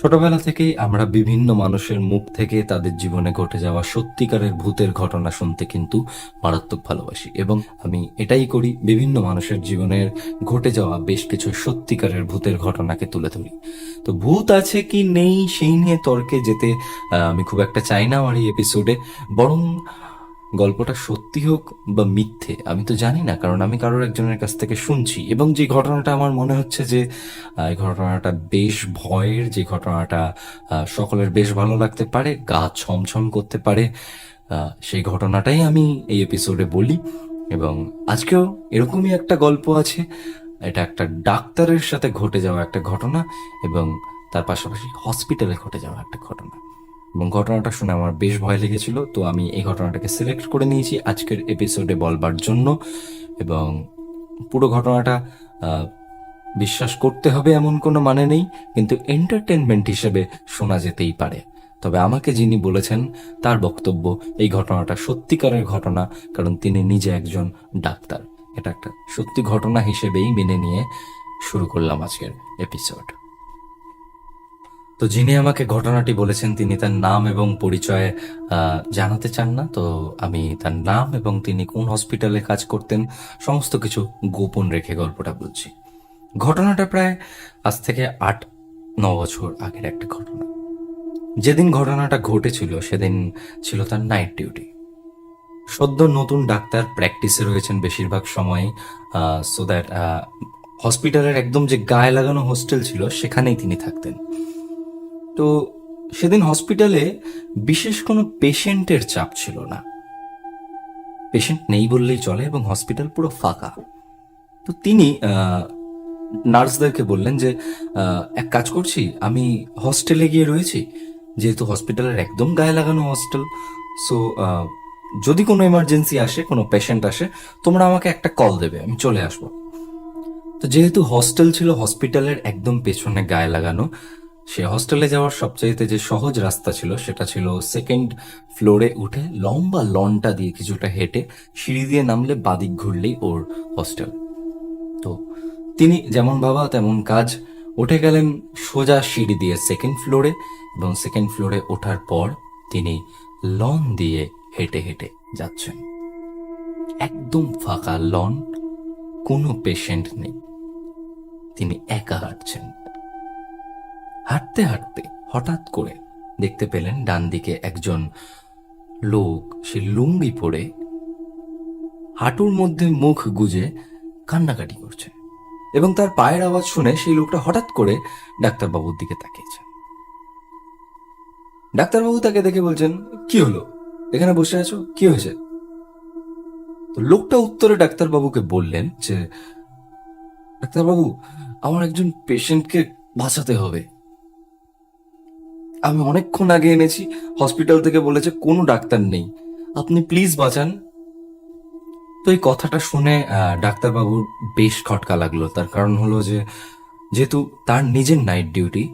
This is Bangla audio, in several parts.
ছোটবেলা থেকেই আমরা বিভিন্ন মানুষের মুখ থেকে তাদের জীবনে ঘটে যাওয়া সত্যিকারের ভূতের ঘটনা শুনতে কিন্তু মারাত্মক ভালোবাসি। এবং আমি এটাই করি, বিভিন্ন মানুষের জীবনের ঘটে যাওয়া বেশ কিছু সত্যিকারের ভূতের ঘটনাকে তুলে ধরি। তো ভূত আছে কি নেই সেই নিয়ে তর্কে যেতে আমি খুব একটা চাই না আমার এই এপিসোডে বরং গল্পটা সত্যি হোক বা মিথ্যে, আমি তো জানি না, কারণ আমি কারোর একজনের কাছ থেকে শুনছি। এবং যে ঘটনাটা আমার মনে হচ্ছে যে এই ঘটনাটা বেশ ভয়ের, যে ঘটনাটা সকলের বেশ ভালো লাগতে পারে, গা ছমছম করতে পারে সেই ঘটনাটাই আমি এই এপিসোডে বলি। এবং আজকেও এরকমই একটা গল্প আছে, এটা একটা ডাক্তারের সাথে ঘটে যাওয়া একটা ঘটনা, এবং তার পাশাপাশি হসপিটালে ঘটে যাওয়া একটা ঘটনা। এবং ঘটনাটা শুনে আমার বেশ ভয় লেগেছিল। তো আমি এই ঘটনাটাকে সিলেক্ট করে নিয়েছি আজকের এপিসোডে বলবার জন্য। এবং পুরো ঘটনাটা বিশ্বাস করতে হবে এমন কোনো মানে নেই, কিন্তু এন্টারটেনমেন্ট হিসেবে শোনা যেতেই পারে। তবে আমাকে যিনি বলেছেন, তার বক্তব্য এই ঘটনাটা সত্যিকারের ঘটনা, কারণ তিনি নিজে একজন ডাক্তার। এটা একটা সত্যি ঘটনা হিসেবেই মেনে নিয়ে শুরু করলাম আজকের এপিসোড তো যিনি আমাকে ঘটনাটি বলেছেন, তিনি তার নাম এবং পরিচয় জানাতে চান না। তো আমি তার নাম এবং তিনি কোন হসপিটালে কাজ করতেন, সমস্ত কিছু গোপন রেখে গল্পটা বলছি ঘটনাটা প্রায় আজ থেকে আট, ন বছর আগের একটা ঘটনা। যেদিন ঘটনাটা ঘটেছিল, সেদিন ছিল তার নাইট ডিউটি। সদ্য নতুন ডাক্তার প্র্যাকটিসে রয়েছেন বেশিরভাগ সময় সো দ্যাট হসপিটালের একদম যে গায়ে লাগানো হোস্টেল ছিল, সেখানেই তিনি থাকতেন। তো সেদিন হসপিটালে বিশেষ কোনো পেশেন্টের চাপ ছিল না। পেশেন্ট নেই বললেই চলে এবং হসপিটাল পুরো ফাঁকা। তো তিনি নার্সদেরকে বললেন যে এক কাজ করছি, আমি হস্টেলে গিয়ে রয়েছি, যেহেতু হসপিটালের একদম গায়ে লাগানো হস্টেল, সো যদি কোনো এমার্জেন্সি আসে, কোনো পেশেন্ট আসে, তোমরা আমাকে একটা কল দেবে, আমি চলে আসব। তো যেহেতু হস্টেল ছিল, হসপিটালের একদম পেছনে গায়ে লাগানো সে হস্টেলে যাওয়ার সবচাইতে যে সহজ রাস্তা ছিল, সেটা ছিল সেকেন্ড ফ্লোরে উঠে লম্বা লনটা দিয়ে কিছুটা হেঁটে সিঁড়ি দিয়ে নামলে বাদিক ঘুরলেই ওর হস্টেল তো তিনি যেমন বাবা, তেমন কাজ। উঠে গেলেন সোজা সিঁড়ি দিয়ে সেকেন্ড ফ্লোরে এবং সেকেন্ড ফ্লোরে ওঠার পর তিনি লন দিয়ে হেঁটে হেঁটে যাচ্ছেন। একদম ফাঁকা লন, কোনো পেশেন্ট নেই। তিনি একা হাঁটছেন। হাঁটতে হাঁটতে হঠাৎ করে দেখতে পেলেন ডান দিকে একজন লোক। সে লুঙ্গি পরে হাঁটুর মধ্যে মুখ গুজে কান্নাকাটি করছে এবং তার পায়ের আওয়াজ শুনে সেই লোকটা হঠাৎ করে ডাক্তারবাবুর দিকে তাকিয়েছে। ডাক্তারবাবু তাকে দেখে বলছেন, কি হলো? এখানে বসে আছো? কি হয়েছে? তো লোকটা উত্তরে ডাক্তারবাবুকে বললেন যে, ডাক্তারবাবু, আমার একজন পেশেন্টকে বাঁচাতে হবে। আমি অনেকক্ষণ আগে এনেছি। হসপিটাল থেকে বলেছে কোনো ডাক্তার নেই। আপনি প্লিজ বাঁচান। তো এই কথাটা শুনে ডাক্তারবাবুর বেশ খটকা লাগল। তার কারণ হলো যে, যেহেতু তার নিজের নাইট ডিউটি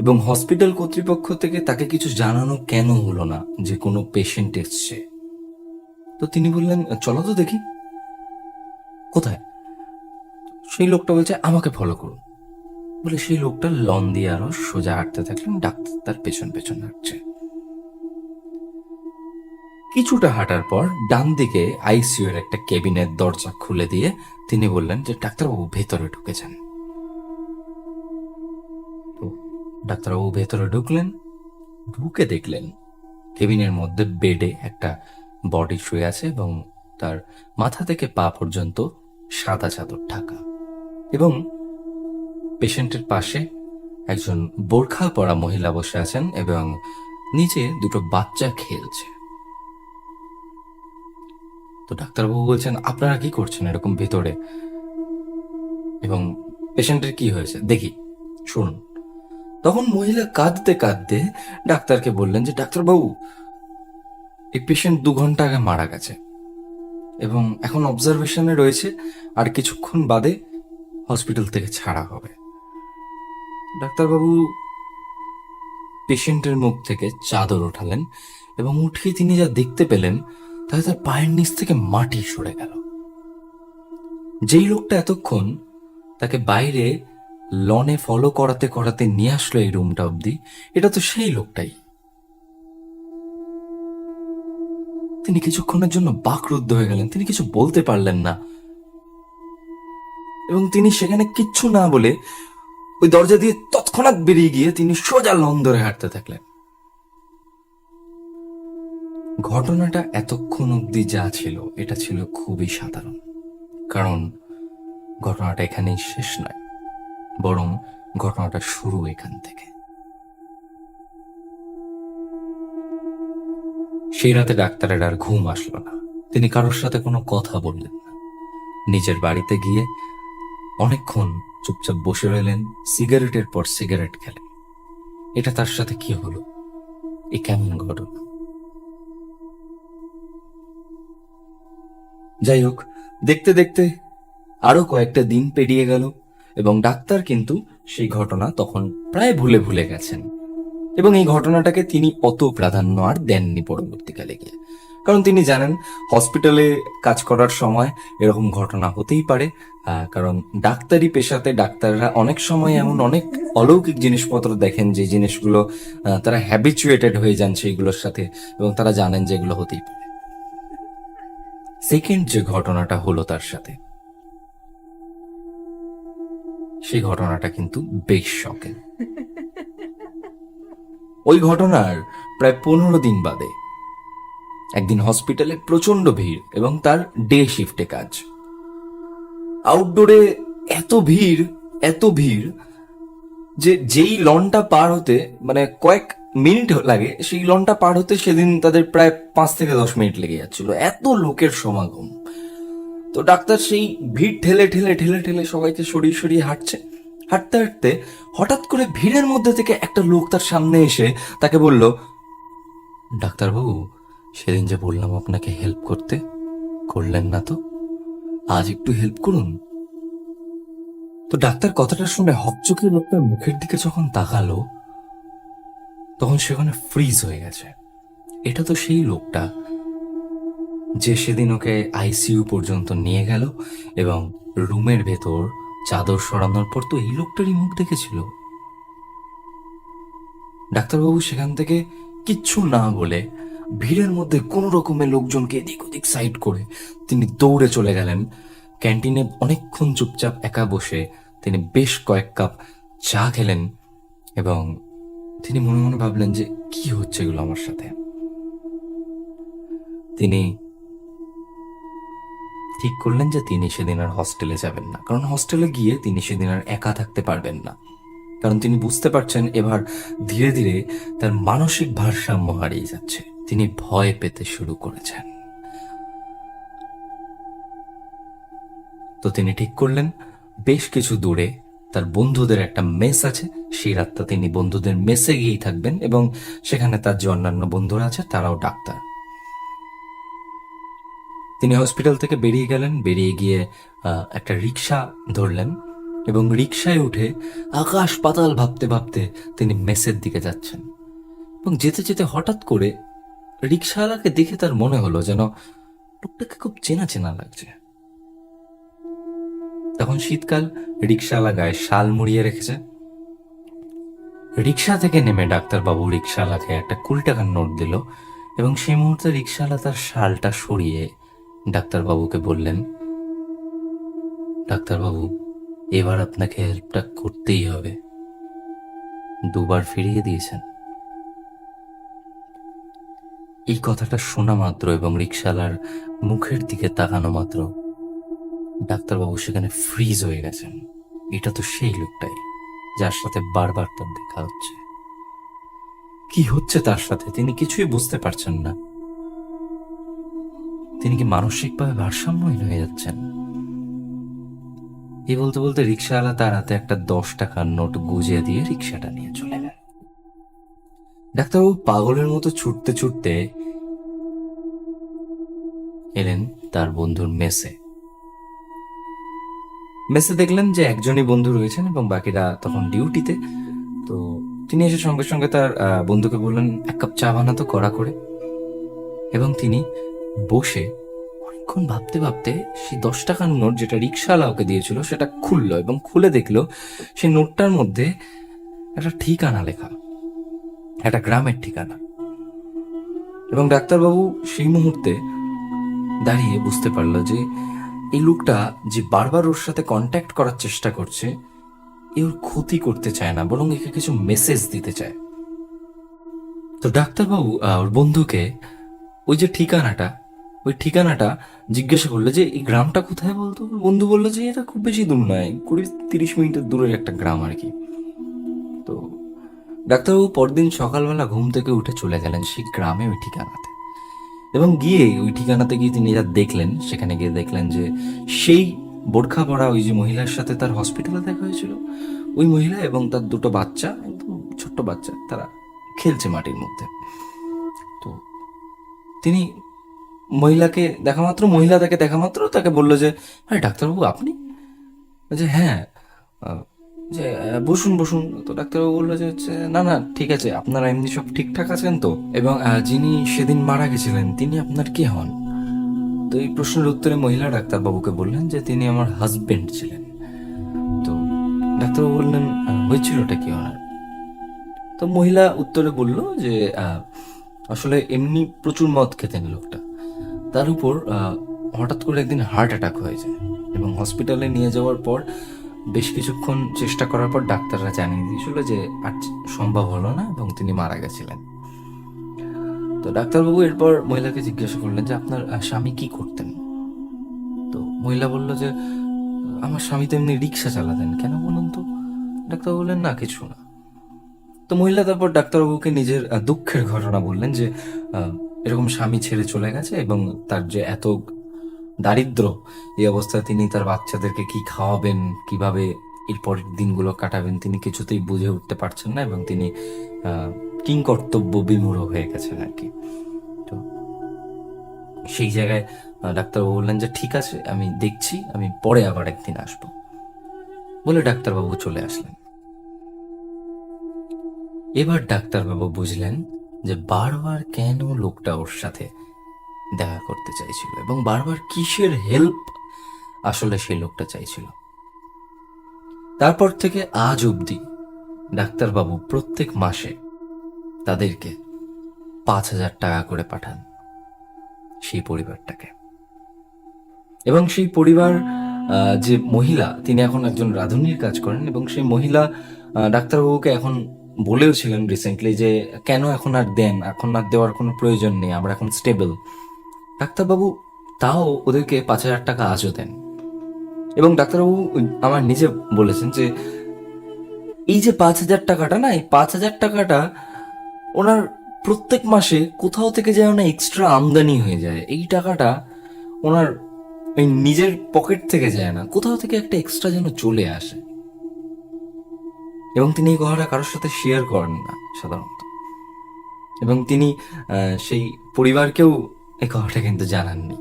এবং হসপিটাল কর্তৃপক্ষ থেকে তাকে কিছু জানানো কেন হলো না যে কোনো পেশেন্ট এসছে। তো তিনি বললেন, চলো তো দেখি। কোথায়? সেই লোকটা বলছে, আমাকে ফলো করুন। বলে সেই লোকটা লন দিয়ে আরও সোজা হাঁটতে থাকলেন, ডাক্তার তার পেছন পেছন হাঁটছে। কিছুটা হাঁটার পর ডান দিকে আইসিইউ এর একটা কেবিনের দরজা খুলে দিয়ে তিনি বললেন যে, ডাক্তারবাবু, ভেতরে ঢুকেছেন ডাক্তারবাবু ভেতরে ঢুকলেন, ঢুকে দেখলেন কেবিনের মধ্যে বেডে একটা বডি শুয়ে আছে এবং তার মাথা থেকে পা পর্যন্ত সাদা চাদর ঢাকা। এবং পেশেন্টের পাশে একজন বোরখা পরা মহিলা বসে আছেন এবং নিচে দুটো বাচ্চা খেলছে। তো ডাক্তারবাবু বলছেন, আপনারা কি করছেন এরকম ভেতরে? এবং পেশেন্টের কি হয়েছে? দেখি, শুনুন। তখন মহিলা কাঁদতে কাঁদতে ডাক্তারকে বললেন যে, ডাক্তারবাবু, এই পেশেন্ট দু ঘণ্টা আগে মারা গেছে এবং এখন অবজারভেশনে রয়েছে আর কিছুক্ষণ বাদে হসপিটাল থেকে ছাড়া হবে। ডাক্তারবাবু পেশেন্টের মুখ থেকে চাদর ওঠালেন এবং উঠিয়ে তিনি যা দেখতে পেলেন, তাতে তার পায়ের নিচ থেকে মাটি সরে গেল। যেই লোকটা এতক্ষণ তাকে বাইরে লনে ফলো করাতে করাতে নিয়ে আসলো এই রুমটা অবধি, এটা তো সেই লোকটাই। তিনি কিছুক্ষণের জন্য বাকরুদ্ধ হয়ে গেলেন, তিনি কিছু বলতে পারলেন না। এবং তিনি সেখানে কিচ্ছু না বলে ওই দরজা দিয়ে তৎক্ষণাৎ বেরিয়ে গিয়ে তিনি সোজা লন ধরে হাঁটতে থাকলেন। ঘটনাটা এতক্ষণ অবধি যা ছিল, এটা ছিল খুবই সাধারণ। কারণ ঘটনাটা এখানেই শেষ নয়, বরং ঘটনাটা শুরু এখান থেকে। সেই রাতে ডাক্তারের আর ঘুম আসলো না। তিনি কারোর সাথে কোনো কথা বললেন না। নিজের বাড়িতে গিয়ে অনেকক্ষণ চুপচাপ বসে রইলেন, সিগারেটের পর সিগারেট খেলেন। এটা তার সাথে কি হলো? এ কেমন ঘটনা? যাই হোক, দেখতে দেখতে আরও কয়েকটা দিন পেরিয়ে গেল এবং ডাক্তার কিন্তু সেই ঘটনা তখন প্রায় ভুলে ভুলে গেছেন। এবং এই ঘটনাটাকে তিনি অত প্রাধান্য আর দেননি পরবর্তীকালে গিয়ে। কারণ তিনি জানেন, হসপিটালে কাজ করার সময় এরকম ঘটনা হতেই পারে কারণ ডাক্তারি পেশাতে ডাক্তাররা অনেক সময় এমন অনেক অলৌকিক জিনিসপত্র দেখেন যে জিনিসগুলো তারা হ্যাবিচুয়েটেড হয়ে যান সেইগুলোর সাথে এবং তারা জানেন যে এগুলো হতেই পারে। সেকেন্ড যে ঘটনাটা হলো তার সাথে, সেই ঘটনাটা কিন্তু বেশ শখের ওই ঘটনার প্রায় পনেরো দিন বাদে একদিন হসপিটালে প্রচণ্ড ভিড় এবং তার ডে শিফটে কাজ। আউটডোরে এত ভিড় এত ভিড় যে যেই লনটা পার হতে মানে কয়েক মিনিট লাগে, সেই লনটা পার হতে সেদিন তাদের প্রায় পাঁচ থেকে দশ মিনিট লেগে যাচ্ছিল। এত লোকের সমাগম। তো ডাক্তার সেই ভিড় ঠেলে ঠেলে ঠেলে ঠেলে সবাইকে সরিয়ে সরিয়ে হাঁটছে। হাঁটতে হাঁটতে হঠাৎ করে ভিড়ের মধ্যে থেকে একটা লোক তার সামনে এসে তাকে বলল, ডাক্তারবাবু সেদিন যে বললাম আপনাকে হেল্প করতে, করলেন না তো? আজ একটু হেল্প করুন। তো ডাক্তার কথাটা শুনে হকচকে লোকটার মুখের দিকে যখন তাকালো, তখন সেখানে ফ্রিজ হয়ে গেছে। এটা তো সেই লোকটা যে সেদিন ওকে আইসিইউ পর্যন্ত নিয়ে গেল এবং রুমের ভেতর চাদর সরানোর পর তো এই লোকটারই মুখ দেখেছিল। ডাক্তারবাবু সেখান থেকে কিচ্ছু না বলে ভিড়ের মধ্যে কোন রকমের লোকজনকে এদিক ওদিক সাইড করে তিনি দৌড়ে চলে গেলেন। ক্যান্টিনে অনেকক্ষণ চুপচাপ একা বসে তিনি বেশ কয়েক কাপ চা খেলেন এবং তিনি মনে মনে ভাবলেন যে, কি হচ্ছে এগুলো আমার সাথে? তিনি ঠিক করলেন যে তিনি সেদিন আর হস্টেলে যাবেন না। কারণ হস্টেলে গিয়ে তিনি সেদিন আর একা থাকতে পারবেন না। কারণ তিনি বুঝতে পারছেন এবার ধীরে ধীরে তার মানসিক ভারসাম্য হারিয়ে যাচ্ছে। তিনি ভয় পেতে শুরু করেছেন। তো তিনি ঠিক করলেন, বেশ কিছু দূরে তার বন্ধুদের একটা মেস আছে, সেই রাতটা তিনি বন্ধুদের মেসে গিয়েই থাকবেন এবং সেখানে তার যে অন্যান্য বন্ধুরা আছে তারাও ডাক্তার। তিনি হসপিটাল থেকে বেরিয়ে গেলেন, বেরিয়ে গিয়ে একটা রিক্সা ধরলেন এবং রিক্সায় উঠে আকাশ পাতাল ভাবতে ভাবতে তিনি মেসের দিকে যাচ্ছেন। এবং যেতে যেতে হঠাৎ করে রিক্সাওয়ালাকে দেখে তার মনে হলো যেন লোকটাকে খুব চেনা চেনা লাগছে। তখন শীতকাল রিক্সাওয়ালা গায়ে শাল মুড়িয়ে রেখেছে। রিক্সা থেকে নেমে ডাক্তারবাবু রিক্সাওয়ালাকে একটা কুড়ি টাকার নোট দিল এবং সেই মুহূর্তে রিক্সাওয়ালা তার শালটা সরিয়ে ডাক্তারবাবুকে বললেন, ডাক্তারবাবু, এবার আপনাকে হেল্পটা করতেই হবে। দুবার ফিরিয়ে দিয়েছেন। এই কথাটা শোনা মাত্র এবং রিক্সালার মুখের দিকে তাকানো মাত্র। ডাক্তারবাবু সেখানে ফ্রিজ হয়ে গেছেন। এটা তো সেই লোকটাই, যার সাথে বারবার তার দেখা হচ্ছে। কি হচ্ছে তার সাথে? তিনি কিছুই বুঝতে পারছেন না। তিনি কি মানসিকভাবে ভারসাম্যহীন হয়ে যাচ্ছেন? এই বলতে বলতে রিক্সাওয়ালা তার হাতে একটা দশ টাকার নোট গুজিয়ে দিয়ে রিক্সাটা নিয়ে চলে গেল। ডাক্তারবাবু পাগলের মতো ছুটতে ছুটতে এলেন তার বন্ধুর মেসে। মেসে দেখলেন যে একজনই বন্ধু রয়েছেন এবং বাকিরা তখন ডিউটিতে। তো তিনি এসে সঙ্গে সঙ্গে তার বন্ধুকে বললেন, এক কাপ চা বানাতো কড়া করে। এবং তিনি বসে অনেকক্ষণ ভাবতে ভাবতে সেই দশ টাকার নোট যেটা রিক্সাওয়ালা ওকে দিয়েছিল, সেটা খুললো এবং খুলে দেখল সেই নোটটার মধ্যে একটা ঠিকানা লেখা। একটা গ্রামের ঠিকানা। এবং ডাক্তারবাবু সেই মুহূর্তে দাঁড়িয়ে বুঝতে পারল যে এই লোকটা যে বারবার ওর সাথে কন্ট্যাক্ট করার চেষ্টা করছে, এ ওর ক্ষতি করতে চায় না, বরং একে কিছু মেসেজ দিতে চায়। তো ডাক্তারবাবু ওর বন্ধুকে ওই যে ঠিকানাটা, ওই ঠিকানাটা জিজ্ঞাসা করল যে, এই গ্রামটা কোথায় বলতো? বন্ধু বলল যে, এটা খুব বেশি দূর নয়, কুড়ি তিরিশ মিনিটের দূরের একটা গ্রাম আর কি। তো ডাক্তারবাবু পরদিন সকালবেলা ঘুম থেকে উঠে চলে গেলেন সেই গ্রামে ওই ঠিকানাতে। এবং গিয়ে ওই ঠিকানাতে গিয়ে তিনি যা দেখলেন, সেখানে গিয়ে দেখলেন যে সেই বোরখা পরা ওই যে মহিলার সাথে তার হসপিটালে দেখা হয়েছিল। ওই মহিলা এবং তার দুটো বাচ্চা, একদম ছোট্ট বাচ্চা, তারা খেলছে মাটির মধ্যে। তো তিনি মহিলাকে দেখা মাত্র মহিলা তাকে দেখা মাত্র, তাকে বলল যে, আরে ডাক্তারবাবু, আপনি? যে হ্যাঁ যে বসুন বসুন। তো ডাক্তারবাবু বলল যে, হচ্ছে, না না, ঠিক আছে, আপনারা এমনি সব ঠিকঠাক আছেন তো? এবং যিনি সেদিন মারা গেছিলেন, তিনি আপনার কে হন? তো এই প্রশ্নের উত্তরে মহিলা ডাক্তারবাবুকে বললেন যে, তিনি আমার হাজবেন্ড ছিলেন। তো ডাক্তারবাবু বললেন হয়েছিলটা কি ওনার? তো মহিলা উত্তরে বলল যে আসলে এমনি প্রচুর মদ খেতেন লোকটা। তার উপর হঠাৎ করে একদিন হার্ট অ্যাটাক হয়ে যায় এবং হসপিটালে নিয়ে যাওয়ার পর বেশ কিছুক্ষণ চেষ্টা করার পর ডাক্তাররা জানিয়ে দিয়েছিল যে আর সম্ভব হলো না এবং তিনি মারা গেছিলেন। তো ডাক্তারবাবু এরপর মহিলাকে জিজ্ঞাসা করলেন যে আপনার স্বামী কি করতেন? তো মহিলা বলল যে, আমার স্বামী তো এমনি রিক্সা চালাতেন, কেন বলুন তো? ডাক্তার বললেন, না, কিছু না। তো মহিলা তারপর ডাক্তারবাবুকে নিজের দুঃখের ঘটনা বললেন যে এরকম স্বামী ছেড়ে চলে গেছে এবং তার যে এত দারিদ্র। এই অবস্থায় তিনি তার বাচ্চাদেরকে কি খাওয়াবেন, কীভাবে এরপর দিনগুলো কাটাবেন, তিনি কিছুতেই বুঝে উঠতে পারছেন না এবং তিনি কিং কর্তব্য বিমূঢ় হয়ে গেছেন আর কি। তো সেই জায়গায় ডাক্তারবাবু বললেন যে, ঠিক আছে, আমি দেখছি, আমি পরে আবার একদিন আসব। বলে ডাক্তারবাবু চলে আসলেন। এবার ডাক্তারবাবু বুঝলেন যে বারবার কেন লোকটা ওর সাথে দেখা করতে চাইছিল এবং বারবার কিসের হেল্প আসলে সেই লোকটা চাইছিল। তারপর থেকে আজ অবধি ডাক্তারবাবু প্রত্যেক মাসে তাদেরকে পাঁচ হাজার টাকা করে পাঠান সেই পরিবারটাকে। এবং সেই পরিবার যে মহিলা, তিনি এখন একজন রাঁধুনির কাজ করেন এবং সেই মহিলা ডাক্তারবাবুকে এখন বলেও ছিলেন রিসেন্টলি যে কেন এখন আর দেন, এখন আর দেওয়ার কোনো প্রয়োজন নেই, আমরা এখন স্টেবল ডাক্তারবাবু, তাও ওদেরকে পাঁচ হাজার টাকা আজও দেন। এবং ডাক্তারবাবু আমার নিজে বলেছেন যে, এই যে পাঁচ হাজার টাকাটা না, এই পাঁচ হাজার টাকাটা ওনার প্রত্যেক মাসে কোথাও থেকে যেন না এক্সট্রা আমদানি হয়ে যায়। এই টাকাটা ওনার ওই নিজের পকেট থেকে যায় না, কোথাও থেকে একটা এক্সট্রা যেন চলে আসে। এবং তিনি এই কথাটা কারোর সাথে শেয়ার করেন না, সাধারণত। এবং তিনি সেই পরিবারকেও এই কথাটা কিন্তু জানাননি।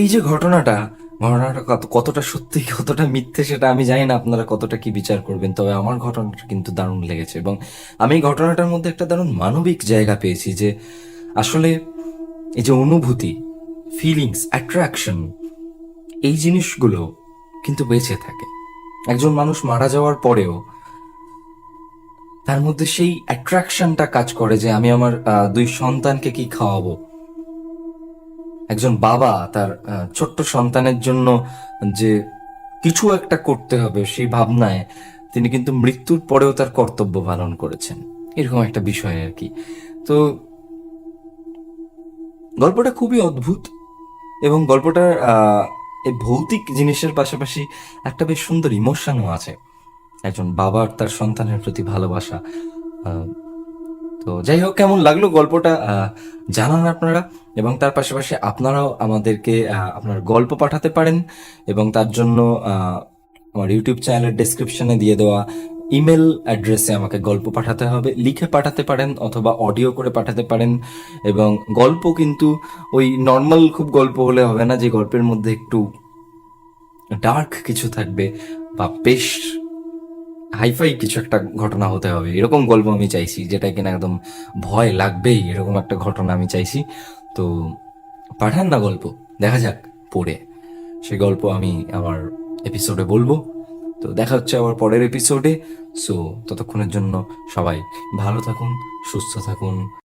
এই যে ঘটনাটা ঘটনাটা কত- কতটা সত্যি, কতটা মিথ্যে সেটা আমি জানি না আপনারা কতটা কি বিচার করবেন, তবে আমার ঘটনাটা কিন্তু দারুণ লেগেছে এবং আমি এই ঘটনাটার মধ্যে একটা দারুণ মানবিক জায়গা পেয়েছি যে আসলে এই যে অনুভূতি ফিলিংস অ্যাট্রাকশন এই জিনিসগুলো কিন্তু বেঁচে থাকে। একজন মানুষ মারা যাওয়ার পরেও তার মধ্যে সেই অ্যাট্রাকশনটা কাজ করে যে আমি আমার দুই সন্তানকে কি খাওয়াবো একজন বাবা তার ছোট্ট সন্তানের জন্য যে কিছু একটা করতে হবে সেই ভাবনায় তিনি কিন্তু মৃত্যুর পরেও তার কর্তব্য পালন করেছেন। এরকম একটা বিষয় আর কি। তো গল্পটা খুবই অদ্ভুত এবং গল্পটার এই ভৌতিক জিনিসের পাশাপাশি একটা বেশ সুন্দর ইমোশনও আছে। একজন বাবার তার সন্তানের প্রতি ভালোবাসা তো যাই হোক, কেমন লাগল গল্পটা জানান আপনারা। এবং তার পাশাপাশি আপনারাও আমাদেরকে আপনার গল্প পাঠাতে পারেন এবং তার জন্য আমার ইউটিউব চ্যানেলের ডেসক্রিপশনে দিয়ে দেওয়া ইমেল অ্যাড্রেসে আমাকে গল্প পাঠাতে হবে। লিখে পাঠাতে পারেন অথবা অডিও করে পাঠাতে পারেন। এবং গল্প কিন্তু ওই নর্মাল খুব গল্প হলে হবে না, যে গল্পের মধ্যে একটু ডার্ক কিছু থাকবে বা বেশ হাইফাই কিছু একটা ঘটনা হতে হবে। এরকম গল্প আমি চাইছি, যেটা কিনা একদম ভয় লাগবেই, এরকম একটা ঘটনা আমি চাইছি। তো পাঠান না গল্প, দেখা যাক পড়ে। সে গল্প আমি আমার এপিসোডে বলব। তো দেখা হচ্ছে আবার পরের এপিসোডে সো ততক্ষণের জন্য সবাই ভালো থাকুন, সুস্থ থাকুন।